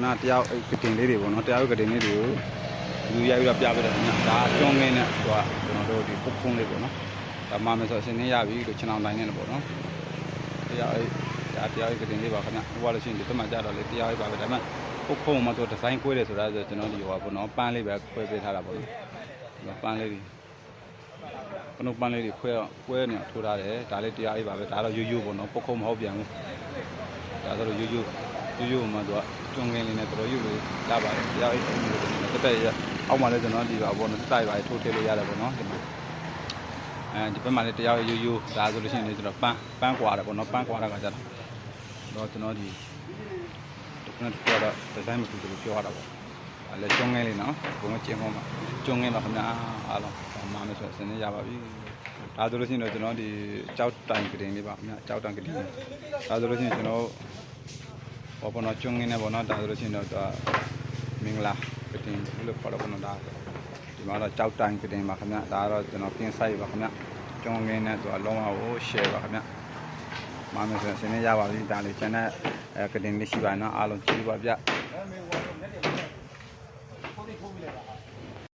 ခဏတယောက်အဲ့ကတင်လေးတွေပေါ့နော်တယောက်ကတင်လေးတွေကိုလူရိုက်ပြီးတော့ပြပေးတယ်ခင်ဗျဒါကျွန်းငင်းနဲ့သူကကျွန်တော်တို့ဒီပုတ်ဖုံးလေးပေါ့နော်ဒါမှမယ်ဆိုတော့စနေရပြီလို့ခြံအောင်တိုင်းနေတယ်ပေါ့နော်တယောက်အဲ့ဒါတယောက်ကတင်လေးပါခင်ဗျဟိုကလို့ရှိရင်ဒီတက်မှကြတော့လေတယောက်ပဲပါပဲဒါမှပုတ်ဖုံးမှာသူဒီဇိုင်းကွဲတယ်ဆိုတာဆိုကျွန်တော်ဒီဟိုပေါ့နော်ပန်းလေးပဲခွဲပေးထားတာပေါ့နော်ပန်းလေးတွေကနုပန်းလေးတွေခွဲတော့ခွဲနေအောင်ထိုးထားတယ်ဒါလေးတရားလေးပါပဲဒါတော့ရိုးရိုးပေါ့နော်ပုတ်ခုံမဟုတ်ပြန်ဘူးဒါဆိုတော့ရိုးရိုး ရိုးရိုးမှသူကကျွန်းကင်းလေးနဲ့တော်တော်ရိုးလို့ရပါတယ်တရားလေးတက်တက်ရအောက်မှာလည်းကျွန်တော်ဒီပါပေါ့နော်တိုက်ပါထိုးထည့်လို့ရတယ်ပေါ့နော်ဒီမှာအဲဒီဘက်မှာလည်းတရားရိုးရိုးဒါဆိုလို့ရှိရင်လည်းကျွန်တော်ပန်းပန်းကွာတယ်ပေါ့နော်ပန်းကွာတာကကြတော့ကျွန်တော်ဒီဒီခုနကတော့ဒီဇိုင်းမတူဘူးပြောရတာပေါ့အဲလည်းကျွန်းကင်းလေးနော်ဘုံကကျင်းပေါ်မှာကျွန်းကင်းတော့ခင်ဗျာအားလုံးမာမယ်ဆိုစနေရပါပြီဒါဆိုလို့ရှိရင်တော့ကျွန်တော်ဒီကြောက်တိုင်ကတင်လေးပါခင်ဗျာကြောက်တိုင်ကတင်ဒါဆိုလို့ရှိရင်ကျွန်တော် ဘောပေါ်တော့ကျွန်းကင်းနေပေါ့နော်ဒါဆိုလို့ရှိရင်တော့သူကမင်္ဂလာကတင်ဘယ်လိုခေါ်တော့ပေါ့နော်ဒါဒီမှာတော့ကြောက်တိုင်ကတင်ပါခင်ဗျာဒါကတော့ကျွန်တော်ကင်းဆိုင်ပါခင်ဗျာကျွန်းကင်းနဲ့သူကလုံးဝကို share ပါခင်ဗျာမာမယ်ဆိုရင်စနေရပါပြီဒါလေးကျန်တဲ့အဲကတင်လေးရှိပါနော်အားလုံးကြည့်ပါဗျ